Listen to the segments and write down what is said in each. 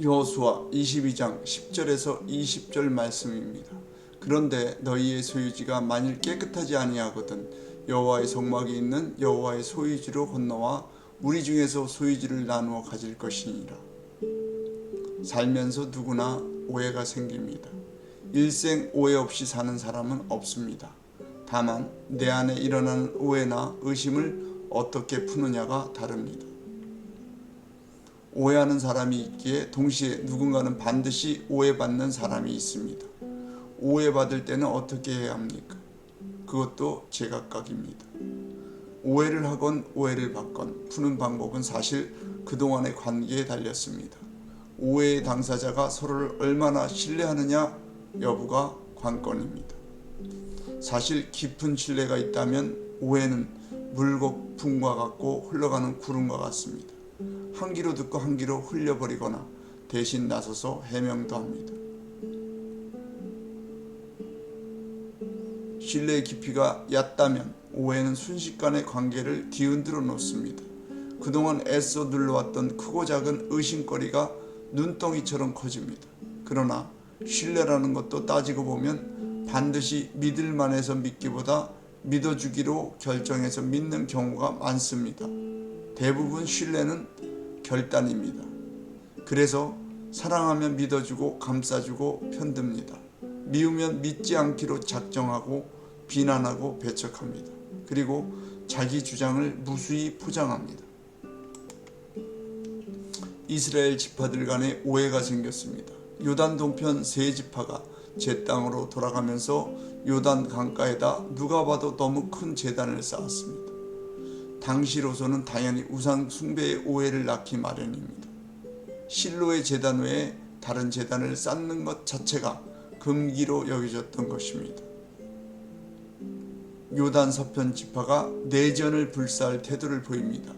여호수아 22장 10절에서 20절 말씀입니다. 그런데 너희의 소유지가 만일 깨끗하지 아니하거든 여호와의 성막이 있는 여호와의 소유지로 건너와 우리 중에서 소유지를 나누어 가질 것이니라. 살면서 누구나 오해가 생깁니다. 일생 오해 없이 사는 사람은 없습니다. 다만 내 안에 일어나는 오해나 의심을 어떻게 푸느냐가 다릅니다. 오해하는 사람이 있기에 동시에 누군가는 반드시 오해받는 사람이 있습니다. 오해받을 때는 어떻게 해야 합니까? 그것도 제각각입니다. 오해를 하건 오해를 받건 푸는 방법은 사실 그동안의 관계에 달렸습니다. 오해의 당사자가 서로를 얼마나 신뢰하느냐 여부가 관건입니다. 사실 깊은 신뢰가 있다면 오해는 물거품과 같고 흘러가는 구름과 같습니다. 한 귀로 듣고 한 귀로 흘려버리거나 대신 나서서 해명도 합니다. 신뢰의 깊이가 얕다면 오해는 순식간에 관계를 뒤흔들어 놓습니다. 그동안 애써 눌러왔던 크고 작은 의심거리가 눈덩이처럼 커집니다. 그러나 신뢰라는 것도 따지고 보면 반드시 믿을 만해서 믿기보다 믿어주기로 결정해서 믿는 경우가 많습니다. 대부분 신뢰는 결단입니다. 그래서 사랑하면 믿어주고 감싸주고 편듭니다. 미우면 믿지 않기로 작정하고 비난하고 배척합니다. 그리고 자기 주장을 무수히 포장합니다. 이스라엘 지파들 간에 오해가 생겼습니다. 요단 동편 세 지파가 제 땅으로 돌아가면서 요단 강가에다 누가 봐도 너무 큰 재단을 쌓았습니다. 당시로서는 당연히 우상 숭배의 오해를 낳기 마련입니다. 실로의 재단 외에 다른 재단을 쌓는 것 자체가 금기로 여겨졌던 것입니다. 요단 서편 지파가 내전을 불사할 태도를 보입니다.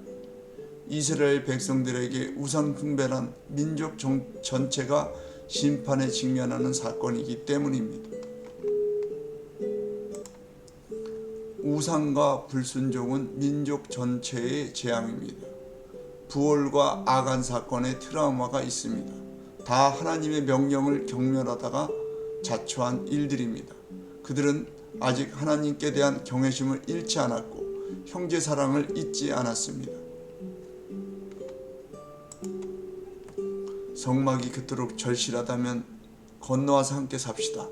이스라엘 백성들에게 우상 숭배란 민족 정, 전체가 심판에 직면하는 사건이기 때문입니다. 우상과 불순종은 민족 전체의 재앙입니다. 부월과 아간 사건의 트라우마가 있습니다. 다 하나님의 명령을 경멸하다가 자초한 일들입니다. 그들은 아직 하나님께 대한 경외심을 잃지 않았고 형제 사랑을 잊지 않았습니다. 성막이 그토록 절실하다면 건너와서 함께 삽시다.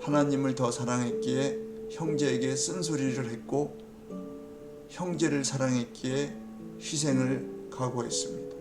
하나님을 더 사랑했기에 형제에게 쓴소리를 했고 형제를 사랑했기에 희생을 각오했습니다.